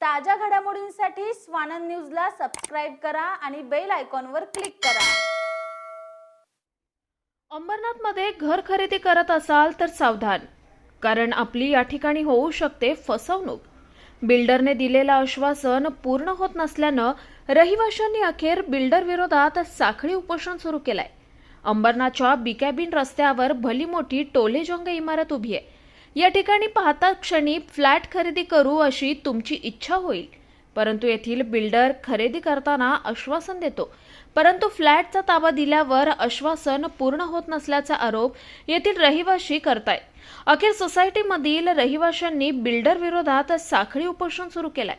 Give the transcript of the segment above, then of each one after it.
ताज्या घडामोडींसाठी स्वानंद न्यूजला सबस्क्राईब करा आणि बेल आयकॉनवर क्लिक करा. अंबरनाथमध्ये घर खरेदी करत असाल तर सावधान कारण आपली या ठिकाणी होऊ शकते फसवणूक. बिल्डरने दिलेलं आश्वासन पूर्ण होत नसल्यानं रहिवाशांनी अखेर बिल्डर विरोधात साखळी उपोषण सुरू केलंय. अंबरनाथच्या बिकॅबिन रस्त्यावर भली मोठी टोलेजंग इमारत उभी आहे. या ठिकाणी पाहता क्षणी फ्लॅट खरेदी करू अशी तुमची इच्छा होईल. परंतु येथील बिल्डर खरेदी करताना आश्वासन देतो. परंतु फ्लॅटचा ताबा दिल्यावर आश्वासन पूर्ण होत नसल्याचा आरोप येथील रहिवाशी करताय अखेर सोसायटीमधील रहिवाशांनी बिल्डर विरोधात साखळी उपोषण सुरू केलाय.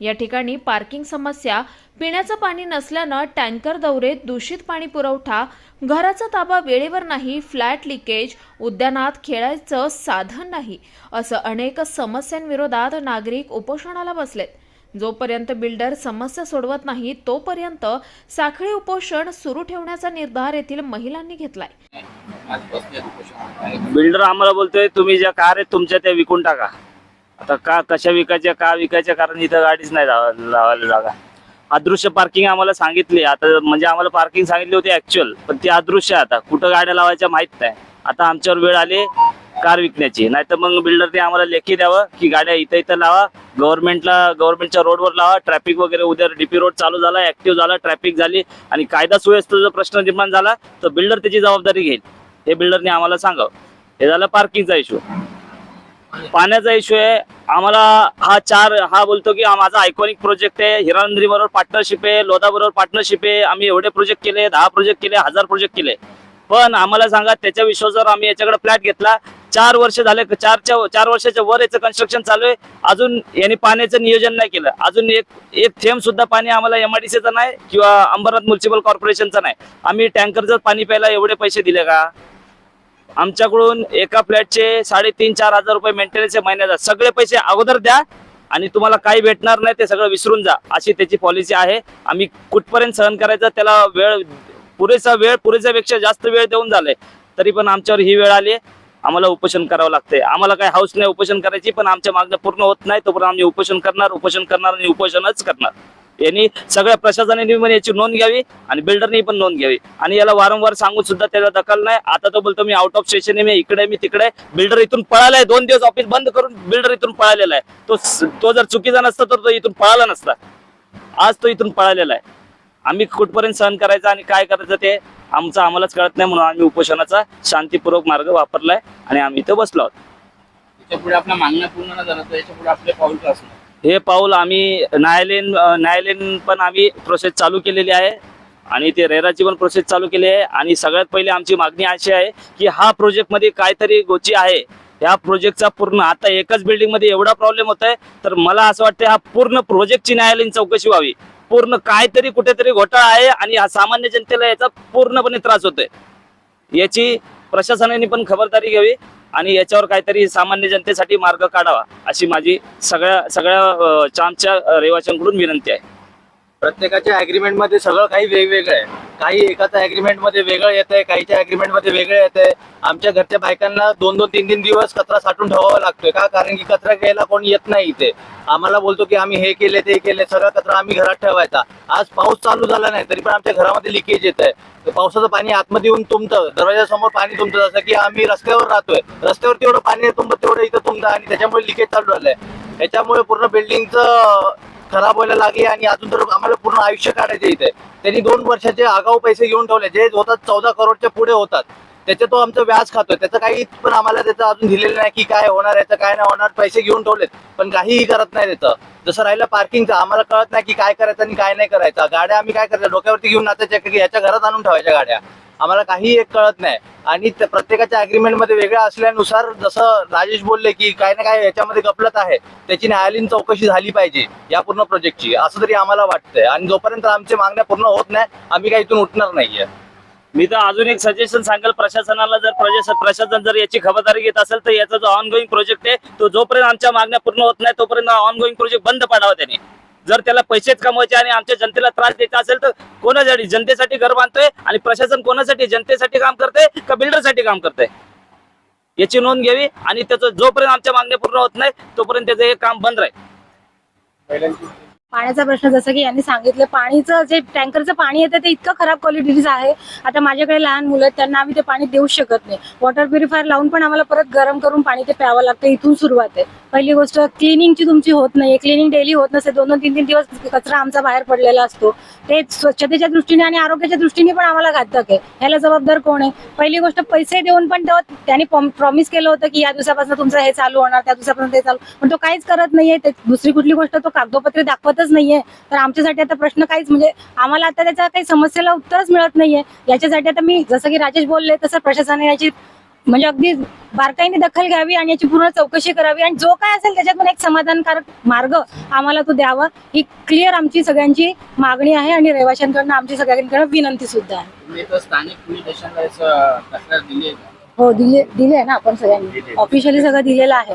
या ठिकाणी पार्किंग समस्या पिण्याचं पाणी नसल्यानं टँकर दौरे दूषित पाणी पुरवठा घराचा ताबा वेळेवर नाही फ्लॅट लिकेज उद्यानात खेळायचं साधन नाही असं अनेक समस्यांविरोधात नागरिक उपोषणाला बसलेत. जोपर्यंत बिल्डर समस्या सोडवत नाही तोपर्यंत साखळी उपोषण सुरू ठेवण्याचा निर्धार येथील महिलांनी घेतलाय. बिल्डर आम्हाला बोलतोय तुम्ही ज्या कार आहेत तुमच्या त्या विकून टाका. आता का कशा विकायच्या का विकायच्या कारण इथं गाडीच नाही लावा- लावायला जागा. अदृश्य पार्किंग आम्हाला सांगितली. आता म्हणजे आम्हाला पार्किंग सांगितली होती ऍक्च्युअल पण ती अदृश्य आहे आता. कुठं गाड्या लावायच्या माहीत नाही. आता आमच्यावर वेळ आली कार विकण्याची. नाहीतर मग बिल्डरने आम्हाला लेखी द्यावं की गाड्या इथं इथं लावा. गव्हर्नमेंटला गव्हर्नमेंटच्या रोडवर लावा. ट्रॅफिक वगैरे उद्या डीपी रोड चालू झाला ऍक्टिव्ह झाला ट्रॅफिक झाली. आणि कायदा सुव्यवस्थेचा प्रश्न निर्माण झाला तर बिल्डर त्याची जबाबदारी घेईल. हे बिल्डरने आम्हाला सांगावं. हे झालं पार्किंगचा इश्यू पाण्याचा इश्यू आहे. आम्हाला हा चार हा बोलतो की माझा आयकॉनिक प्रोजेक्ट आहे. हिरानंदरी बरोबर पार्टनरशिप आहे. लोधा बरोबर पार्टनरशिप आहे. आम्ही एवढे प्रोजेक्ट केले दहा प्रोजेक्ट केले हजार प्रोजेक्ट केले. पण आम्हाला सांगा त्याच्या विश्वासावर आम्ही याच्याकडे फ्लॅट घेतला चार वर्ष झाले चारच्या चार वर्षाच्या वर याचं कन्स्ट्रक्शन चालू आहे. अजून यांनी पाण्याचं नियोजन नाही केलं. अजून एक एक थेंब सुद्धा पाणी आम्हाला एमआयडीसीचं नाही किंवा अंबरनाथ म्युन्सिपल कॉर्पोरेशनचं नाही. आम्ही टँकरचं पाणी प्यायला एवढे पैसे दिले का? आमच्याकडून एका फ्लॅटचे साडेतीन चार हजार रुपये मेंटेनन्स महिन्याचा सगळे पैसे अगोदर द्या आणि तुम्हाला काही भेटणार नाही ते सगळं विसरून जा. अशी त्याची पॉलिसी आहे. आम्ही कुठपर्यंत सहन करायचं त्याला वेळ पुरेसा वेळ पुरेसापेक्षा जास्त वेळ देऊन झालाय. तरी पण आमच्यावर ही वेळ आली. आम्हाला उपोषण करावं लागतंय. आम्हाला काही हाऊस नाही उपोषण करायची पण आमच्या मागण्या पूर्ण होत नाही तोपर्यंत आम्ही उपोषण करणार उपोषण करणार आणि उपोषणच करणार. यांनी सगळ्या प्रशासनाने पण याची नोंद घ्यावी आणि बिल्डरनी पण नोंद घ्यावी. आणि याला वारंवार सांगून सुद्धा त्याला दखल नाही. आता तो बोलतो मी आउट ऑफ स्टेशन आहे मी इकडे मी तिकडे. बिल्डर इथून पळालाय. दोन दिवस ऑफिस बंद करून बिल्डर इथून पळालेला आहे. तो तो जर चुकीचा नसता तर तो इथून पळाला नसता. आज तो इथून पळालेला आहे. आम्ही कुठपर्यंत सहन करायचं आणि काय करायचं ते आमचं आम्हालाच कळत नाही म्हणून आम्ही उपोषणाचा शांतीपूर्वक मार्ग वापरलाय आणि आम्ही इथं बसलो आहोत. पुढे आपल्या मागण्या पूर्ण न तर याच्यापुढे आपले पाऊल असणार? हे पाऊल आम्ही न्यायालयीन न्यायालयीन पण आम्ही प्रोसेस चालू केलेली आहे. आणि ते रेराची पण प्रोसेस चालू केली आहे. आणि सगळ्यात पहिले आमची मागणी अशी आहे की हा प्रोजेक्टमध्ये काहीतरी गोची आहे. या प्रोजेक्टचा पूर्ण आता एकच बिल्डिंगमध्ये एवढा प्रॉब्लेम होत आहे. तर मला असं वाटतं हा पूर्ण प्रोजेक्टची न्यायालयीन चौकशी व्हावी. पूर्ण काहीतरी कुठेतरी घोटाळा आहे आणि हा सामान्य जनतेला याचा पूर्णपणे त्रास होतोय. याची प्रशासनाने पण खबरदारी घ्यावी आणि याच्यावर काहीतरी सामान्य जनतेसाठी मार्ग काढावा अशी माझी सगळ्या सगळ्या अं, चामच्या रहिवाशांकडून विनंती आहे. प्रत्येकाच्या अग्रीमेंटमध्ये सगळं काही वेगवेगळं आहे. काही एकाच्या अग्रीमेंटमध्ये वेगळं येत आहे काहीच्या अग्रीमेंटमध्ये वेगळं येत आहे आमच्या घरच्या बायकांना दोन दोन तीन तीन दिवस कचरा साठून ठेवावा लागतोय. का? कारण की कचरा घ्यायला कोण येत नाही इथे. आम्हाला बोलतो की आम्ही हे केले ते केले सगळा कचरा आम्ही घरात ठेवायचा. आज पाऊस चालू झाला नाही तरी पण आमच्या घरामध्ये लिकेज येत आहे पावसाचं पाणी आतमध्ये येऊन तुमतं दरवाजासमोर पाणी तुमतं जसं की आम्ही रस्त्यावर राहतोय. रस्त्यावर तेवढं पाणी तुमचं तेवढं इथं तुमतं आणि त्याच्यामुळे लिकेज चालू झालंय. त्याच्यामुळे पूर्ण बिल्डिंगचं खराब व्हायला लागली आणि अजून तर आम्हाला पूर्ण आयुष्य काढायचे इथे. त्यांनी दोन वर्षाचे आगाऊ पैसे घेऊन ठेवले. जे होतात चौदा करोडच्या पुढे होतात. त्याच्या तो आमचं व्याज खातोय. त्याचं काही पण आम्हाला त्याचं अजून दिलेलं नाही की काय होणार याचं काय नाही होणार पैसे घेऊन ठेवलेत. पण काहीही करत नाही त्याचं. जसं राहिलं पार्किंगचं आम्हाला कळत नाही की काय करायचं आणि काय नाही करायचं. गाड्या आम्ही काय करायचं डोक्यावरती घेऊन नाचायच्या की याच्या घरात आणून ठेवायच्या गाड्या. आम्हाला काही एक कळत नाही. आणि प्रत्येकाच्या अग्रीमेंटमध्ये असल्यानुसार जसं राजेश बोलले की काय ना काय याच्यामध्ये गपलत आहे त्याची न्यायालयीन चौकशी झाली पाहिजे या पूर्ण प्रोजेक्टची असं तरी आम्हाला वाटतंय. आणि जोपर्यंत आमच्या मागण्या पूर्ण होत नाही आम्ही काही इथून उठणार नाहीये. मी तर अजून एक सजेशन सांगेल. प्रशासनाला जर प्रशासन जर याची खबरदारी घेत असेल तर याचा जो ऑनगोईंग प्रोजेक्ट आहे तो जोपर्यंत आमच्या मागण्या पूर्ण होत नाही तोपर्यंत ऑनगोईंग प्रोजेक्ट बंद पाडावा त्याने. जर त्याला पैसेच कमवायचे आणि आमच्या जनतेला त्रास द्यायचा असेल तर कोणासाठी? जनतेसाठी घर बांधतोय आणि प्रशासन कोणासाठी? जनतेसाठी काम करते का बिल्डरसाठी काम करते याची नोंद घ्यावी आणि त्याचं जोपर्यंत आमच्या मागण्या पूर्ण होत नाही तोपर्यंत त्याचं हे काम बंद राहील. पाण्याचा प्रश्न जसं की यांनी सांगितलं पाणीचं जे टँकरचं पाणी येतं ते इतकं खराब क्वालिटीचं आहे. आता माझ्याकडे लहान मुलं आहेत त्यांना आम्ही ते पाणी देऊ शकत नाही. वॉटर प्युरिफायर लावून पण आम्हाला परत गरम करून पाणी ते प्यावं लागतं. इथून सुरुवात आहे. पहिली गोष्ट क्लिनिंगची तुमची होत नाही क्लिनिंग डेली होत नसते. दोन दोन तीन तीन दिवस कचरा आमचा बाहेर पडलेला असतो. ते स्वच्छतेच्या दृष्टीने आणि आरोग्याच्या दृष्टीने पण आम्हाला घातक आहे. ह्याला जबाबदार कोण आहे? पहिली गोष्ट पैसे देऊन पण त्याने प्रॉमिस केलं होतं की या दिवसापासून तुमचं हे चालू होणार त्या दिवसापासून ते चालू. पण तो काहीच करत नाहीये. दुसरी कुठली गोष्ट तो कागदोपत्री दाखवतच नाहीये. तर आमच्यासाठी आता प्रश्न काहीच म्हणजे आम्हाला आता त्याच्या काही समस्येला उत्तरच मिळत नाहीये. याच्यासाठी आता मी जसं की राजेश बोलले तसं प्रशासनाने याची म्हणजे अगदी बारकाईने दखल घ्यावी आणि याची पूर्ण चौकशी करावी. आणि जो काय असेल त्याच्यातून एक समाधानकारक मार्ग आम्हाला तो द्यावा ही क्लिअर आमची सगळ्यांची मागणी आहे आणि रहिवाशांकडनं आमची सगळ्यांकडनं विनंती सुद्धा आहे. हो दिले दिले ना आपण सगळ्यांनी. ऑफिशियली सगळं दिलेलं आहे.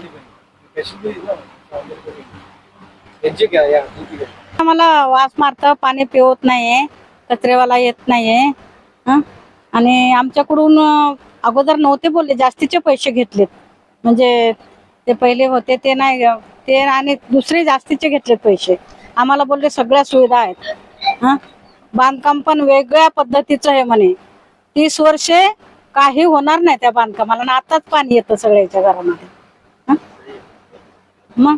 आम्हाला वास मारत पाणी पिवत नाहीये कचरेवाला येत नाहीये आणि आमच्याकडून अगोदर नव्हते बोलले जास्तीचे पैसे घेतलेत. म्हणजे ते पहिले होते ते नाही ते आणि दुसरे जास्तीचे घेतलेत पैसे. आम्हाला बोलले सगळ्या सुविधा आहेत. बांधकाम पण वेगळ्या पद्धतीचं आहे म्हणे. तीस वर्षे काही होणार नाही त्या बांधकामाला आणि आताच पाणी येतं सगळ्याच्या घरामध्ये. मग?